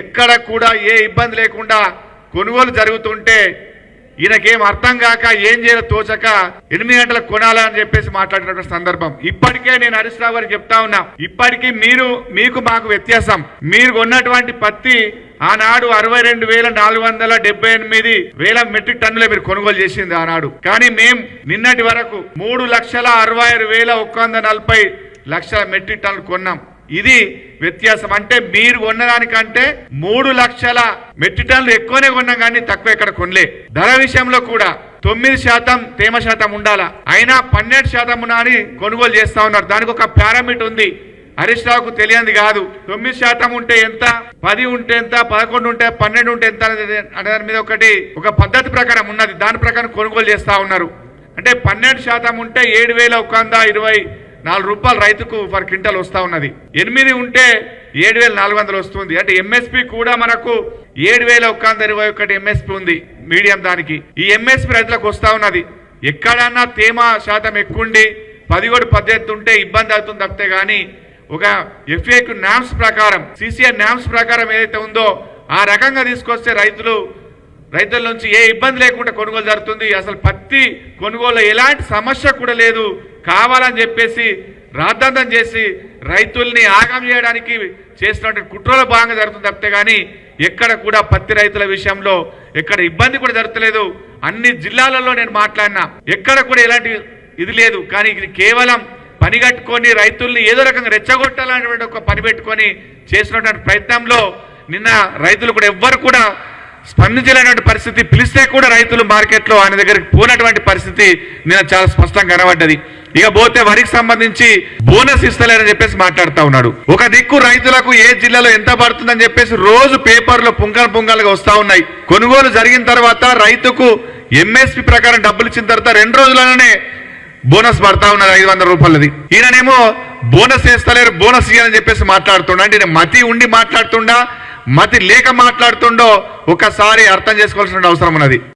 ఎక్కడ కూడా ఏ ఇబ్బంది లేకుండా కొనుగోలు జరుగుతుంటే ఈయనకేం అర్థం కాక ఏం చేయాలో తోచక ఎనిమిది గంటలకు కొనాలని చెప్పేసి మాట్లాడినటువంటి సందర్భం. ఇప్పటికే నేను హరీష్ రావు గారికి చెప్తా ఉన్నా ఇప్పటికీ మీరు మీకు మాకు వ్యత్యాసం. మీరు కొన్నటువంటి పత్తి ఆనాడు అరవై రెండు వేల నాలుగు వందల డెబ్బై ఎనిమిది వేల మెట్రిక్ టన్నులే మీరు కొనుగోలు చేసింది ఆనాడు. కానీ మేం నిన్నటి వరకు మూడు లక్షల అరవై ఆరు వేల ఒక్క వంద నలభై లక్షల మెట్రిక్ టన్నులు కొన్నాం. ఇది వ్యత్యాసం. అంటే మీరు కొన్నదానికంటే మూడు లక్షల మెట్రిక్ టన్లు ఎక్కువనే కొన్నాం కానీ తక్కువ ఎక్కడ కొనలే. ధర విషయంలో కూడా తొమ్మిది శాతం తేమ శాతం ఉండాలా? అయినా పన్నెండు శాతం ఉన్నా అని కొనుగోలు చేస్తా ఉన్నారు. దానికి ఒక పారామీటర్ ఉంది. హరీష్ రావుకు తెలియంది కాదు. తొమ్మిది శాతం ఉంటే ఎంత? పది ఉంటే ఎంత? పదకొండు ఉంటే పన్నెండు ఉంటే ఎంత అనేది అనే దాని మీద ఒకటి ఒక పద్ధతి ప్రకారం ఉన్నది. దాని ప్రకారం కొనుగోలు చేస్తా ఉన్నారు. అంటే పన్నెండు శాతం ఉంటే ఏడు వేల ఒక వంద ఇరవై నాలుగు రూపాయలు రైతుకు పర్ క్వింటల్ వస్తా ఉన్నది. ఎనిమిది ఉంటే ఏడు వేల నాలుగు వందలు వస్తుంది. అంటే ఎంఎస్పి కూడా మనకు ఏడు వేల ఒక వంద ఇరవై ఒకటి ఎంఎస్పి ఉంది మీడియం దానికి. ఈ ఎంఎస్పి రైతులకు వస్తా ఉన్నది. ఎక్కడన్నా తేమ శాతం ఎక్కువండి పదిహేడు పద్దెనిమిది ఉంటే ఇబ్బంది అవుతుంది తప్పితే కానీ ఒక ఎఫ్ఏకు నామ్స్ ప్రకారం సిసిఐ నామ్స్ ప్రకారం ఏదైతే ఉందో ఆ రకంగా తీసుకొస్తే రైతులు రైతుల నుంచి ఏ ఇబ్బంది లేకుండా కొనుగోలు జరుగుతుంది. అసలు పత్తి కొనుగోలు ఎలాంటి సమస్య కూడా లేదు. కావాలని చెప్పేసి రాద్ధాంతం చేసి రైతుల్ని ఆగం చేయడానికి చేసినటువంటి కుట్రలో భాగంగా జరుగుతుంది తప్పితే కానీ ఎక్కడ కూడా పత్తి రైతుల విషయంలో ఎక్కడ ఇబ్బంది కూడా జరుగుతలేదు. అన్ని జిల్లాలలో నేను మాట్లాడినా ఎక్కడ కూడా ఎలాంటి ఇది లేదు. కానీ ఇది కేవలం పని కట్టుకొని రైతుల్ని ఏదో రకంగా రెచ్చగొట్టాలనేటువంటి ఒక పని పెట్టుకొని చేసినటువంటి ప్రయత్నంలో నిన్న రైతులు కూడా ఎవ్వరు కూడా స్పందించలేనటువంటి పరిస్థితి. పిలిస్తే కూడా రైతులు మార్కెట్లో ఆయన దగ్గరికి పోనటువంటి పరిస్థితి నిన్న చాలా స్పష్టంగా కనబడ్డది. ఇక పోతే వరికి సంబంధించి బోనస్ ఇస్తలేరని చెప్పేసి మాట్లాడుతా ఉన్నాడు. ఒక దిక్కు రైతులకు ఏ జిల్లాలో ఎంత పడుతుందని చెప్పేసి రోజు పేపర్లో పుంగల్ పుంగలుగా వస్తా ఉన్నాయి. కొనుగోలు జరిగిన తర్వాత రైతుకు ఎంఎస్పి ప్రకారం డబ్బులు ఇచ్చిన తర్వాత రెండు రోజులలోనే బోనస్ పడతా ఉన్నారు ఐదు వందల రూపాయలది. ఈయననేమో బోనస్ వేస్తలేరు బోనస్ ఇవ్వాలని చెప్పేసి మాట్లాడుతుండ. అంటే మతి ఉండి మాట్లాడుతుండా మతి లేక మాట్లాడుతుండో ఒకసారి అర్థం చేసుకోవాల్సిన అవసరం ఉన్నది.